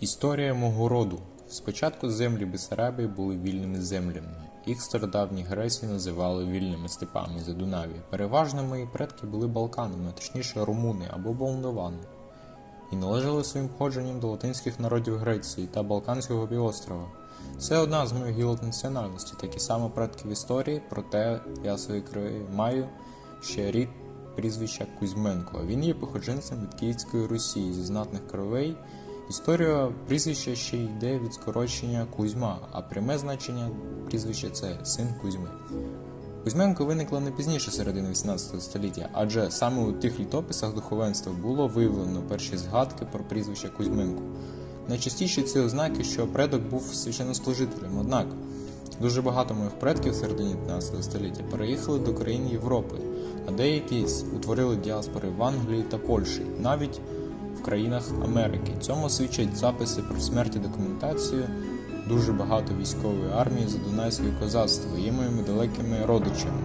Історія мого роду. Спочатку землі Бесарабії були вільними землями. Їх стародавні греці називали вільними степами за Дунаві. Переважно мої предки були балканами, точніше румуни або молдовани, і належали своїм походженням до латинських народів Греції та Балканського півострова. Це одна з моїх гілок національності, такі само предки в історії, проте я своїй крові маю ще рід прізвища Кузьменко. Він є походженцем від Київської Русі зі знатних кровей. Історія прізвища ще йде від скорочення Кузьма, а пряме значення прізвища це син Кузьми. Кузьменко виникла не пізніше середини 18 століття, адже саме у тих літописах духовенства було виявлено перші згадки про прізвище Кузьменко. Найчастіше ці ознаки, що предок був священнослужителем, однак дуже багато моїх предків середині 15 століття переїхали до країн Європи, а деякі утворили діаспори в Англії та Польщі, навіть в країнах Америки. Цьому свідчать записи про смерть і документацію дуже багато військової армії за Дунайське козацтво є моїми далекими родичами.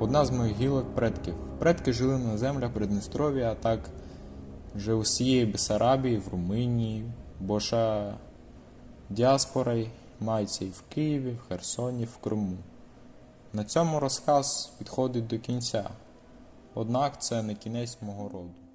Одна з моїх гілок предків. Предки жили на землях Придністров'я, а так вже усієї Бесарабії, в Румунії, Боша діаспора мається і в Києві, в Херсоні, в Криму. На цьому розказ підходить до кінця. Однак це не кінець мого роду.